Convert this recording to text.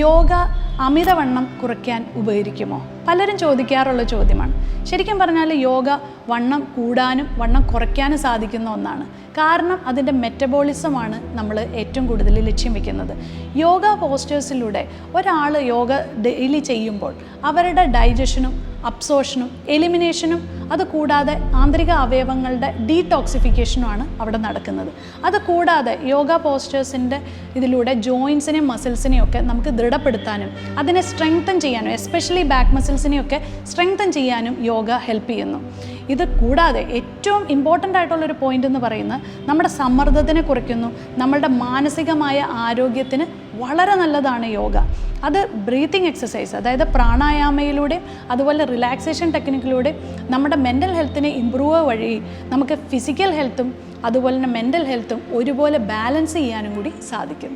യോഗ അമിതവണ്ണം കുറയ്ക്കാൻ ഉപകരിക്കുമോ? പലരും ചോദിക്കാറുള്ള ചോദ്യമാണ്. ശരിക്കും പറഞ്ഞാൽ യോഗ വണ്ണം കൂടാനും വണ്ണം കുറയ്ക്കാനും സാധിക്കുന്ന ഒന്നാണ്. കാരണം അതിന്റെ മെറ്റബോളിസമാണ് നമ്മൾ ഏറ്റവും കൂടുതൽ ലക്ഷ്യം വെക്കുന്നത്. യോഗ പോസ്റ്റേഴ്സിലൂടെ ഒരാൾ യോഗ ഡെയിലി ചെയ്യുമ്പോൾ അവരുടെ ഡൈജഷനും അബ്സോർഷനും എലിമിനേഷനും അത് കൂടാതെ ആന്തരിക അവയവങ്ങളുടെ ഡീടോക്സിഫിക്കേഷനുമാണ് അവിടെ നടക്കുന്നത്. അത് കൂടാതെ യോഗ പോസ്റ്റേഴ്സിന്റെ ഇതിലൂടെ ജോയിൻസിനെയും മസിൽസിനെയും ഒക്കെ നമുക്ക് ദൃഢപ്പെടുത്താനും അതിനെ സ്ട്രെങ്തൻ ചെയ്യാനും എസ്പെഷ്യലി ബാക്ക് മസിൽസിനെയൊക്കെ സ്ട്രെങ്തൻ ചെയ്യാനും യോഗ ഹെൽപ്പ് ചെയ്യുന്നു. ഇത് കൂടാതെ ഏറ്റവും ഇമ്പോർട്ടന്റ് ആയിട്ടുള്ളൊരു പോയിന്റ് എന്ന് പറയുന്നത് നമ്മുടെ സമ്മർദ്ദത്തിനെ കുറയ്ക്കുന്നു നമ്മളുടെ മാനസികമായ ആരോഗ്യത്തിന് വളരെ നല്ലതാണ് യോഗ. അത് ബ്രീത്തിങ് എക്സസൈസ് അതായത് പ്രാണായാമയിലൂടെ അതുപോലെ റിലാക്സേഷൻ ടെക്നിക്കിലൂടെ നമ്മുടെ മെന്റൽ ഹെൽത്തിനെ ഇമ്പ്രൂവ് വഴി നമുക്ക് ഫിസിക്കൽ ഹെൽത്തും അതുപോലെ തന്നെ മെന്റൽ ഹെൽത്തും ഒരുപോലെ ബാലൻസ് ചെയ്യാനും കൂടി സാധിക്കും.